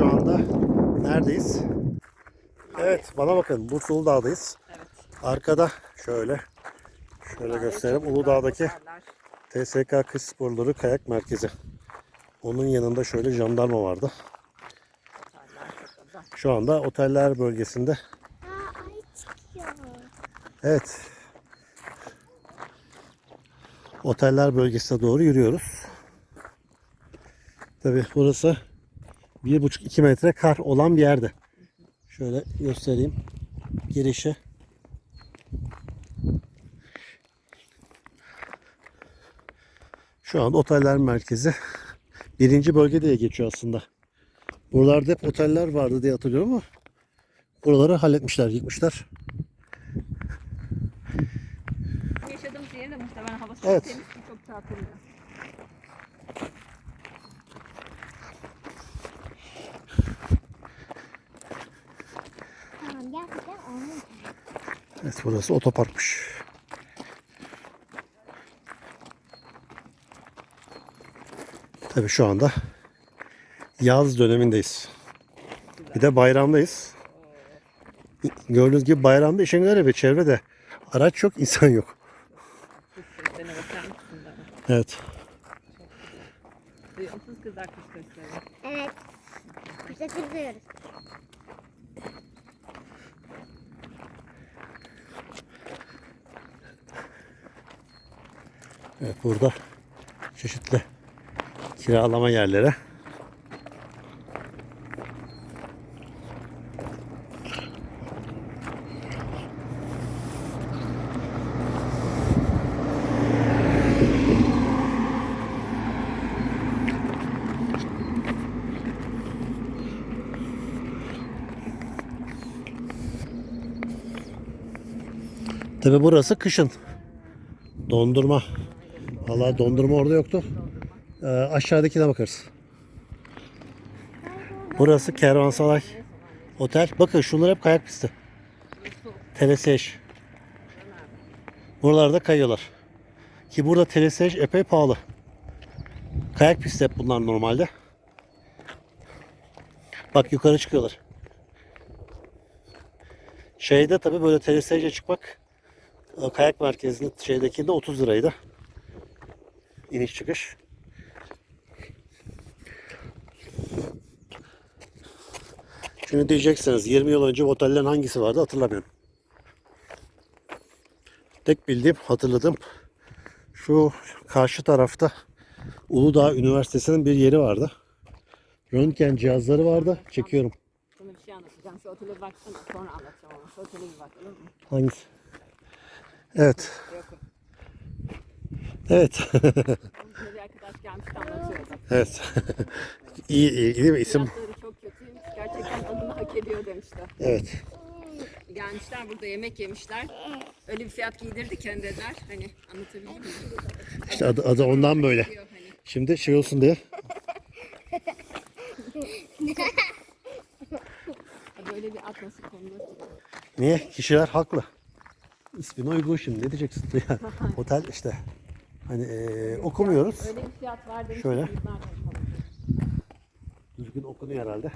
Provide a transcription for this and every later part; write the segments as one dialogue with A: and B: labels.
A: şu anda neredeyiz? Evet bana bakın Bursa Uludağ'dayız.
B: Evet.
A: Arkada şöyle şöyle göstereyim. Uludağ'daki TSK Kış Sporları Kayak Merkezi. Onun yanında şöyle jandarma vardı. Şu anda oteller bölgesinde. Evet. Oteller bölgesine doğru yürüyoruz. Tabi burası 1,5-2 metre kar olan bir yerde. Şöyle göstereyim girişi. Şu an oteller merkezi birinci bölge diye geçiyor aslında. Buralarda hep oteller vardı diye hatırlıyorum ama buraları halletmişler, yıkmışlar.
B: Yaşadığımız yerin de muhtemelen havası
A: Evet.
B: çok temiz çok çarpılmıyor.
C: Gerçekten.
A: Evet burası otoparkmış. Tabii şu anda yaz dönemindeyiz. Bir de bayramdayız. Gördüğünüz gibi bayramda işin garibi çevrede araç yok, insan yok. Evet.
C: Evet. Kuşatır duyuyoruz.
A: Evet burada çeşitli kiralama yerleri. Tabi burası kışın. Dondurma. Vallahi dondurma orada yoktu. Ee, aşağıdakine bakarız. Burası Kervansaray Otel. Bakın şunlar hep kayak pisti. Telesej. Buralarda kayıyorlar. Ki burada telesej epey pahalı. Kayak pisti hep bunlar normalde. Bak yukarı çıkıyorlar. Şeyde tabi böyle telesejle çıkmak e, kayak merkezinde şeydekinde 30 liraydı. İniş çıkış. Şimdi diyeceksiniz 20 yıl önce otellerin hangisi vardı hatırlamıyorum. Tek bildiğim hatırladım. Şu karşı tarafta Uludağ Üniversitesi'nin bir yeri vardı. Röntgen cihazları vardı. Çekiyorum.
B: Sana bir şey anlatacağım. Şu otele baksana. Sonra anlatacağım ama. Şu otele bir bak. olur mu?
A: Hangisi? Evet.
B: Yok.
A: Evet.
B: Bizimle bir arkadaş gelmişti anlatıyordu.
A: evet. iyi, iyi değil mi isim?
B: Fiyatları çok kötüymüş. Gerçekten adını hak ediyor demişler.
A: Evet.
B: Gelmişler burada yemek yemişler. Öyle bir fiyat giydirdi kendiler. Hani anlatabiliyor muyum?
A: İşte adı, adı ondan böyle.
B: Diyor hani.
A: Şimdi şey olsun diye.
B: Böyle bir at nasıl konulur?
A: Niye? Kişiler haklı. İsmine uygun şimdi. Ne diyeceksin? Otel işte. Hani eee, okumuyoruz.
B: Öyle bir fiyat var demiş.
A: Şöyle. Düzgün okunuyor herhalde.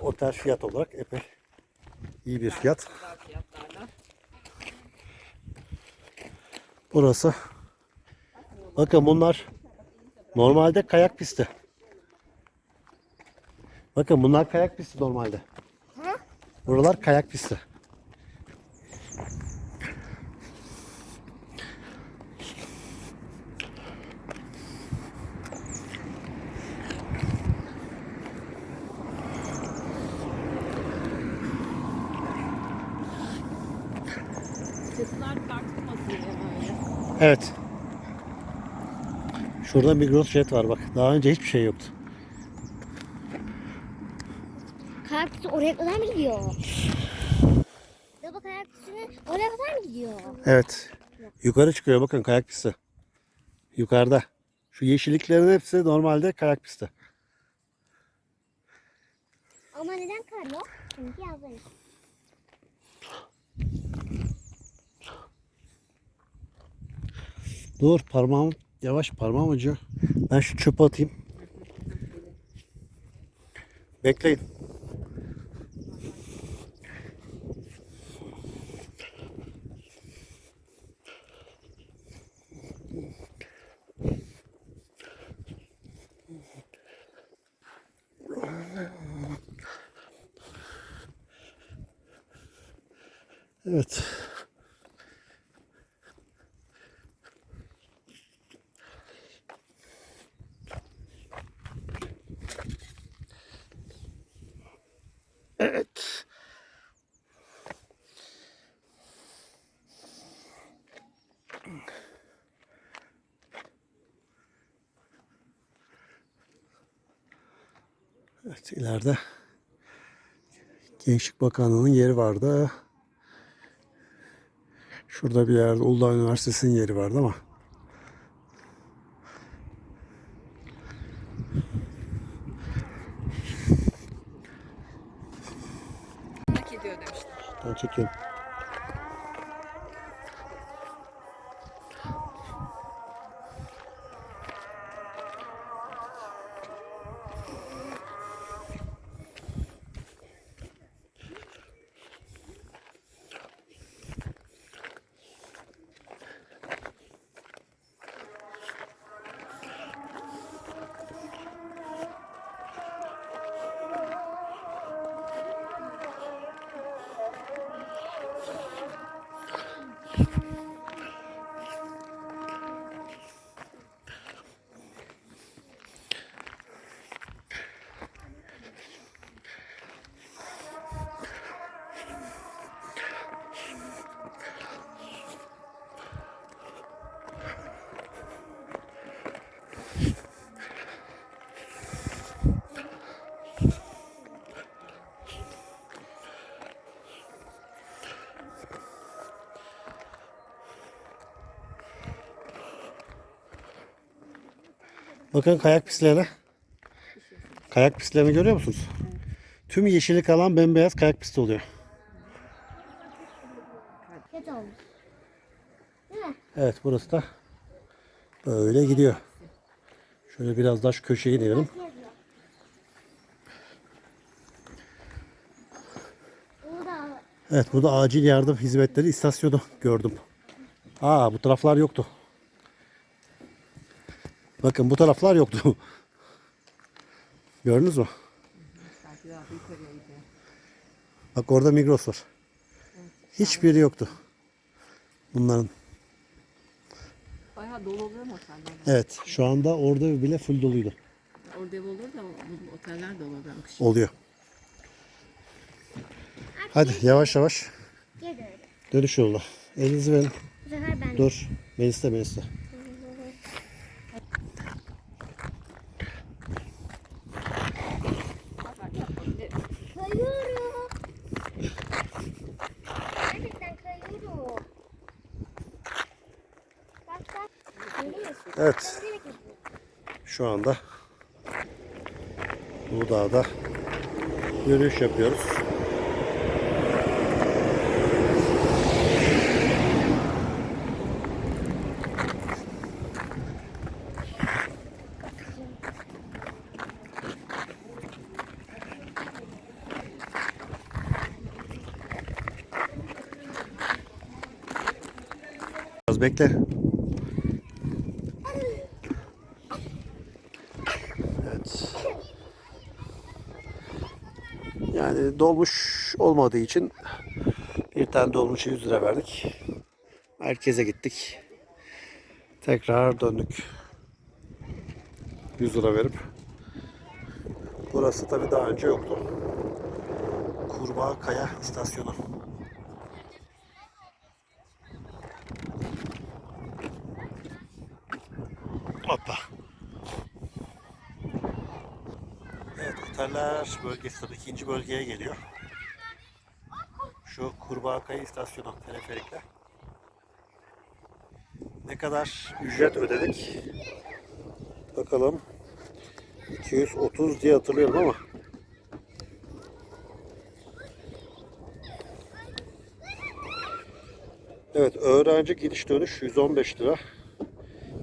A: Otel fiyat olarak epey iyi bir fiyat. Burası. Bakın bunlar normalde kayak pisti. Bakın bunlar kayak pisti normalde. Buralar kayak pisti.
B: Çatılar tartılmasın diye böyle.
A: Evet. Şurada Migros Jet var bak. Daha önce hiçbir şey yoktu.
C: Kayak oraya kadar mı gidiyor? Baba kayak pistine oraya kadar mı gidiyor?
A: Evet. Yukarı çıkıyor bakın kayak pisti. Yukarıda. Şu yeşilliklerin hepsi normalde kayak pisti.
C: Ama neden kar yok? Çünkü yazdayız.
A: Dur parmağım yavaş parmağım acıyor. Ben şu çöpe atayım. Bekleyin. Evet. Evet ileride Gençlik Bakanlığı'nın yeri vardı. Şurada bir yerde Uludağ Üniversitesi'nin yeri vardı ama
B: ediyor demişler.
A: ben Bakın kayak pistlerine. Kayak pistlerini görüyor musunuz? Tüm yeşillik alan bembeyaz kayak pisti oluyor. Evet burası da böyle gidiyor. Şöyle biraz daha şu köşeye inelim. Evet burada acil yardım hizmetleri istasyonu gördüm. Aa bu taraflar yoktu. Bakın bu taraflar yoktu. Gördünüz mü? Bak orada Migros var. Hiçbiri yoktu. Bunların.
B: Bayağı dolu oluyor mu oteller?
A: Evet şu anda orada bile full doluydu.
B: Orada ev olur da bu oteller de olur ben kışın.
A: Oluyor. Hadi yavaş yavaş
C: geri dönelim.
A: dönüş yoluna. Elinizi verin.
C: Bu sefer ben
A: Dur. Melis de Melis de.
C: kayıyorum. Gerçekten kayıyorum. Bak bak. Görüyor musun?
A: Evet. Şu anda Uludağ'da yürüyüş yapıyoruz. Biraz bekle. Dolmuş olmadığı için bir tane dolmuşa 100 lira verdik. Merkeze gittik. Tekrar döndük. 100 lira verip. Burası tabi daha önce yoktu. Kurbağa Kaya istasyonu. Hoppa. Evet oteller bölgesi tabii ikinci bölgeye geliyor. Şu Kurbağakaya istasyonu teleferikle. Ne kadar ücret ödedik? Bakalım. 230 diye hatırlıyorum ama. Evet öğrenci gidiş dönüş 115 lira.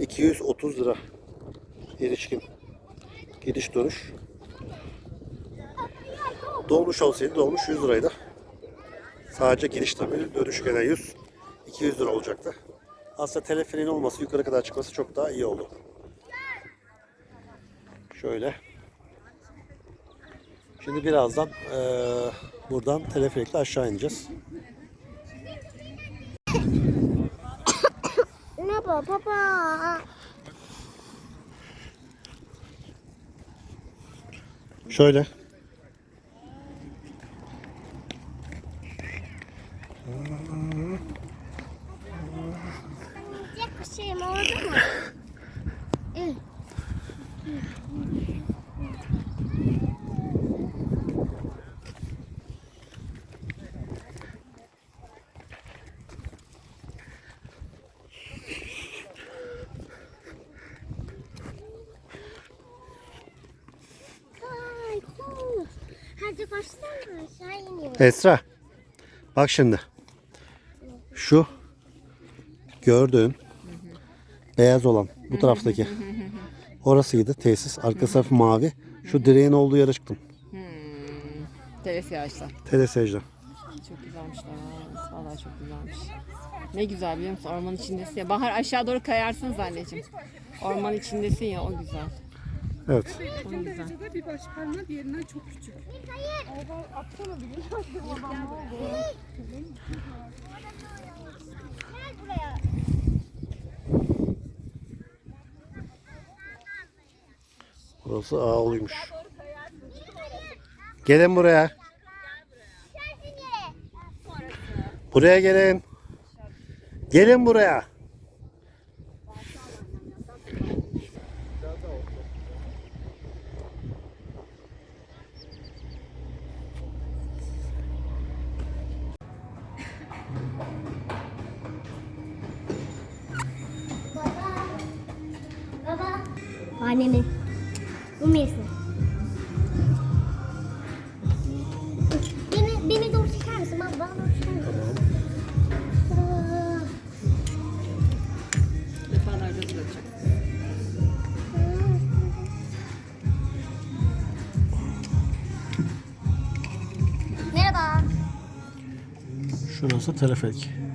A: 230 lira. Erişkin. Gidiş dönüş. Dolmuş olsaydı dolmuş 100 liraydı. Sadece giriş tabii dönüş gene 100. 200 lira olacaktı. Aslında telefrenin olması yukarı kadar çıkması çok daha iyi oldu. Şöyle. Şimdi birazdan eee, buradan teleferikle aşağı ineceğiz.
C: Ne bu baba?
A: Şöyle.
C: Yiyecek bir şeyim oldu mu? Hı. Ay, cool. Hadi başlama aşağı iniyor.
A: Esra. Bak şimdi. Şu gördüğün beyaz olan bu taraftaki orasıydı tesis. Arka tarafı mavi. Şu direğin olduğu yere çıktım.
B: Teres yağışta.
A: Telesejde.
B: Çok güzelmiş lan. Vallahi çok güzelmiş. Ne güzel biliyor musun? Orman içindesin ya. Bahar aşağı doğru kayarsın anneciğim. Orman içindesin ya o güzel.
A: Evet.
B: O
D: bir baş parmak çok küçük.
C: Gel buraya.
A: Burası Ağoluymuş. Gelin buraya. Buraya gelin. Gelin buraya.
C: Annemi. Bu yesin? Beni, beni doğru çeker misin? Bana doğru çeker misin? Merhaba.
A: Şurası teleferik.